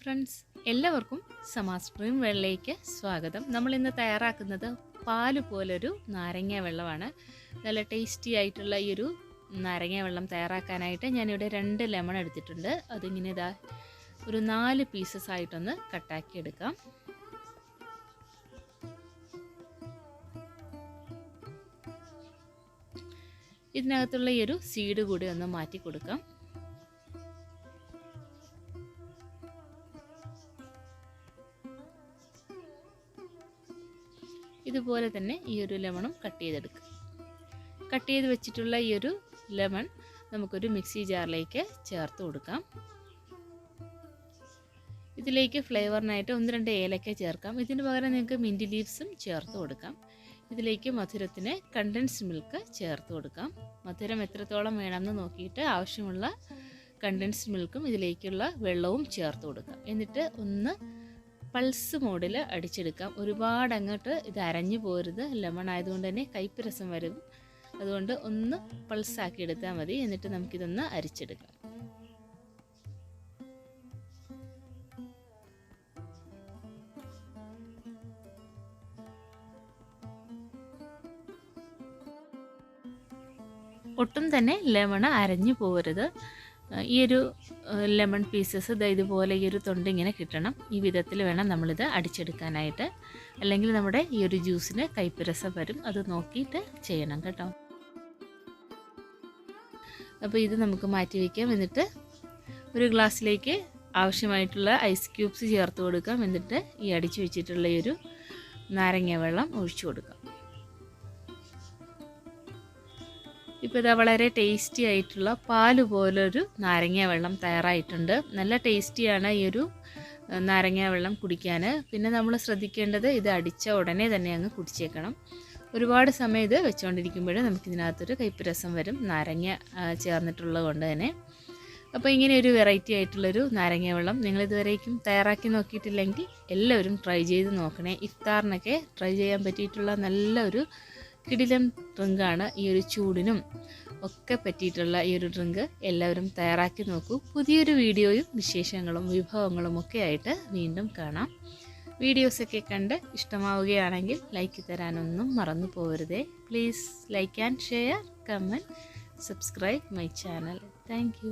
Friends എല്ലാവർക്കും സമാസ്പ്രീം വെള്ളയ്ക്ക് സ്വാഗതം. നമ്മൾ ഇന്ന് തയ്യാറാക്കുന്നത് പാൽ പോലൊരു നാരങ്ങ വെള്ളമാണ്. നല്ല ടേസ്റ്റി ആയിട്ടുള്ള ഈ ഒരു നാരങ്ങ വെള്ളം തയ്യാറാക്കാനായിട്ട് ഞാനിവിടെ രണ്ട് ലെമൺ എടുത്തിട്ടുണ്ട്. അതിങ്ങനെ ഇതാ ഒരു നാല് പീസസ് ആയിട്ടൊന്ന് കട്ടാക്കി എടുക്കാം ഇതിനകത്തുള്ള ഈ ഒരു സീഡ് കൂടി ഒന്ന് മാറ്റി കൊടുക്കാം ഇതുപോലെ തന്നെ ഈ ഒരു ലെമണും കട്ട് ചെയ്തെടുക്കുക കട്ട് ചെയ്ത് വെച്ചിട്ടുള്ള ഈ ഒരു ലെമൺ നമുക്കൊരു മിക്സി ജാറിലേക്ക് ചേർത്ത് കൊടുക്കാം. ഇതിലേക്ക് ഫ്ലേവറിനായിട്ട് ഒന്ന് രണ്ട് ഏലക്ക ചേർക്കാം. ഇതിന് പകരം നിങ്ങൾക്ക് മിന്റ് ലീവ്സും ചേർത്ത് കൊടുക്കാം. ഇതിലേക്ക് മധുരത്തിന് കണ്ടൻസ് മിൽക്ക് ചേർത്ത് കൊടുക്കാം. മധുരം എത്രത്തോളം വേണമെന്ന് നോക്കിയിട്ട് ആവശ്യമുള്ള കണ്ടൻസ് മിൽക്കും ഇതിലേക്കുള്ള വെള്ളവും ചേർത്ത് കൊടുക്കാം. എന്നിട്ട് ഒന്ന് പൾസ് മോഡിൽ അടിച്ചെടുക്കാം. ഒരുപാട് അങ്ങോട്ട് ഇത് അരഞ്ഞു പോരുത്. ലെമൺ ആയതുകൊണ്ട് തന്നെ കയ്പ്പ് രസം വരും. അതുകൊണ്ട് ഒന്ന് പൾസാക്കി എടുത്താൽ മതി. എന്നിട്ട് നമുക്കിതൊന്ന് അരിച്ചെടുക്കാം. ഒട്ടും തന്നെ ലെമൺ അരഞ്ഞു പോകരുത് ഈ ഒരു ലെമൺ പീസസ് ഇതാ ഇതുപോലെ ഈ ഒരു തൊണ്ട് ഇങ്ങനെ കിട്ടണം. ഈ വിധത്തിൽ വേണം നമ്മളിത് അടിച്ചെടുക്കാനായിട്ട്. അല്ലെങ്കിൽ നമ്മുടെ ഈ ഒരു ജ്യൂസിന് കൈപ്പുരസം വരും. അത് നോക്കിയിട്ട് ചെയ്യണം കേട്ടോ. അപ്പോൾ ഇത് നമുക്ക് മാറ്റി വയ്ക്കാം. എന്നിട്ട് ഒരു ഗ്ലാസ്സിലേക്ക് ആവശ്യമായിട്ടുള്ള ഐസ് ക്യൂബ്സ് ചേർത്ത് കൊടുക്കാം. എന്നിട്ട് ഈ അടിച്ചു വെച്ചിട്ടുള്ള ഈ ഒരു നാരങ്ങ വെള്ളം ഒഴിച്ചു കൊടുക്കാം. ഇപ്പോൾ ഇതാ വളരെ ടേസ്റ്റി ആയിട്ടുള്ള പാൽ പോലൊരു നാരങ്ങ വെള്ളം തയ്യാറായിട്ടുണ്ട്. നല്ല ടേസ്റ്റിയാണ് ഈ ഒരു നാരങ്ങ വെള്ളം കുടിക്കാൻ പിന്നെ നമ്മൾ ശ്രദ്ധിക്കേണ്ടത് ഇത് അടിച്ച ഉടനെ തന്നെ അങ്ങ് കുടിച്ചേക്കണം. ഒരുപാട് സമയം ഇത് വെച്ചുകൊണ്ടിരിക്കുമ്പോൾ നമുക്കിതിനകത്തൊരു കയ്പ്പുരസം വരും നാരങ്ങ ചേർന്നിട്ടുള്ളത് കൊണ്ട് തന്നെ. അപ്പോൾ ഇങ്ങനെ ഒരു വെറൈറ്റി ആയിട്ടുള്ളൊരു നാരങ്ങ വെള്ളം നിങ്ങൾ ഇതുവരേക്കും തയ്യാറാക്കി നോക്കിയിട്ടില്ലെങ്കിൽ എല്ലാവരും ട്രൈ ചെയ്ത് നോക്കണേ. ഇഫ്താറിനൊക്കെ ട്രൈ ചെയ്യാൻ പറ്റിയിട്ടുള്ള നല്ലൊരു കിടിലം ഡ്രിങ്കാണ് ഈ ഒരു ചൂടിനും ഒക്കെ പറ്റിയിട്ടുള്ള ഈ ഒരു ഡ്രിങ്ക്. എല്ലാവരും തയ്യാറാക്കി നോക്കൂ. പുതിയൊരു വീഡിയോയും വിശേഷങ്ങളും വിഭവങ്ങളും ഒക്കെ ആയിട്ട് വീണ്ടും കാണാം. വീഡിയോസൊക്കെ കണ്ട് ഇഷ്ടമാവുകയാണെങ്കിൽ ലൈക്ക് തരാനൊന്നും മറന്നു പോകരുതേ please like and share comment subscribe my channel thank